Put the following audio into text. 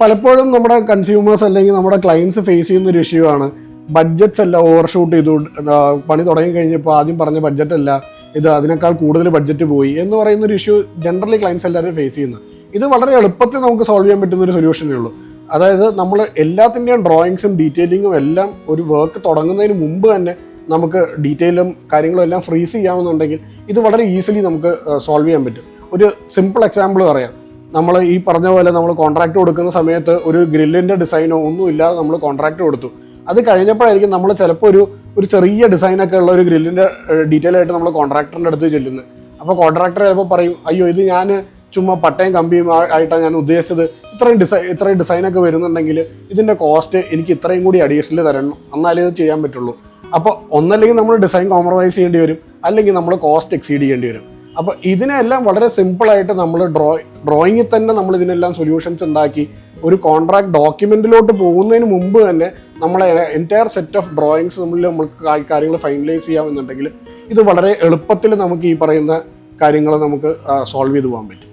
പലപ്പോഴും നമ്മുടെ കൺസ്യൂമേഴ്സ് അല്ലെങ്കിൽ നമ്മുടെ ക്ലയൻസ് ഫേസ് ചെയ്യുന്ന ഒരു ഇഷ്യൂ ആണ്. ബഡ്ജറ്റ്സ് എല്ലാം ഓവർഷൂട്ട് ചെയ്തു പണി തുടങ്ങി കഴിഞ്ഞപ്പോൾ ആദ്യം പറഞ്ഞ ബഡ്ജറ്റ് അല്ല ഇത് അതിനേക്കാൾ കൂടുതൽ ബഡ്ജറ്റ് പോയി എന്ന് പറയുന്ന ഒരു ഇഷ്യൂ ജനറലി ക്ലയൻസ് എല്ലാവരും ഫേസ് ചെയ്യുന്നത് ഇത് വളരെ എളുപ്പത്തിൽ നമുക്ക് സോൾവ് ചെയ്യാൻ പറ്റുന്ന ഒരു സൊല്യൂഷനേ ഉള്ളൂ. അതായത് നമ്മൾ എല്ലാത്തിന്റെയും ഡ്രോയിങ്സും ഡീറ്റെയിലിങ്ങും എല്ലാം ഒരു വർക്ക് തുടങ്ങുന്നതിന് മുമ്പ് തന്നെ നമുക്ക് ഡീറ്റെയിലും കാര്യങ്ങളും എല്ലാം ഫ്രീസ് ചെയ്യാമെന്നുണ്ടെങ്കിൽ ഇത് വളരെ ഈസിലി നമുക്ക് സോൾവ് ചെയ്യാൻ പറ്റും. ഒരു സിമ്പിൾ എക്സാമ്പിൾ പറയാം. നമ്മൾ ഈ പറഞ്ഞ പോലെ നമ്മൾ കോൺട്രാക്ട് കൊടുക്കുന്ന സമയത്ത് ഒരു ഗ്രില്ലിന്റെ ഡിസൈനോ ഒന്നും ഇല്ലാതെ നമ്മൾ കോൺട്രാക്ട് കൊടുത്തു. അത് കഴിഞ്ഞപ്പോഴായിരിക്കും നമ്മൾ ചിലപ്പോൾ ഒരു ഒരു ചെറിയ ഡിസൈനൊക്കെ ഉള്ള ഒരു ഗ്രില്ലിന്റെ ഡീറ്റെയിൽ ആയിട്ട് നമ്മൾ കോൺട്രാക്ടറിന്റെ അടുത്ത് ചെല്ലുന്നത്. അപ്പോൾ കോൺട്രാക്ടർ ചിലപ്പോൾ പറയും അയ്യോ ഇത് ഞാൻ ചുമ്മാ പട്ടയും കമ്പിയും ആയിട്ടാണ് ഞാൻ ഉദ്ദേശിച്ചത്. ഇത്രയും ഡിസൈൻ ഇത്രയും ഡിസൈനൊക്കെ വരുന്നുണ്ടെങ്കിൽ ഇതിന്റെ കോസ്റ്റ് എനിക്ക് ഇത്രയും കൂടി അഡീഷണൽ തരണം. എന്നാലേ ഇത് ചെയ്യാൻ പറ്റുള്ളൂ. അപ്പോൾ ഒന്നല്ലെങ്കിൽ നമ്മൾ ഡിസൈൻ കോംപ്രമൈസ് ചെയ്യേണ്ടി വരും. അല്ലെങ്കിൽ നമ്മൾ കോസ്റ്റ് എക്സീഡ് ചെയ്യേണ്ടി വരും. അപ്പോൾ ഇതിനെല്ലാം വളരെ സിമ്പിളായിട്ട് നമ്മൾ ഡ്രോ ഡ്രോയിങ്ങിൽ തന്നെ നമ്മൾ ഇതിനെല്ലാം സൊല്യൂഷൻസ് ഉണ്ടാക്കി ഒരു കോൺട്രാക്ട് ഡോക്യുമെന്റിലോട്ട് പോകുന്നതിന് മുമ്പ് തന്നെ നമ്മളെ എന്റയർ സെറ്റ് ഓഫ് ഡ്രോയിങ്സ് നമ്മൾ നമുക്ക് കാര്യങ്ങൾ ഫൈനലൈസ് ചെയ്യാമെന്നുണ്ടെങ്കിൽ ഇത് വളരെ എളുപ്പത്തിൽ നമുക്ക് ഈ പറയുന്ന കാര്യങ്ങൾ നമുക്ക് സോൾവ് ചെയ്ത് പോകാൻ പറ്റും.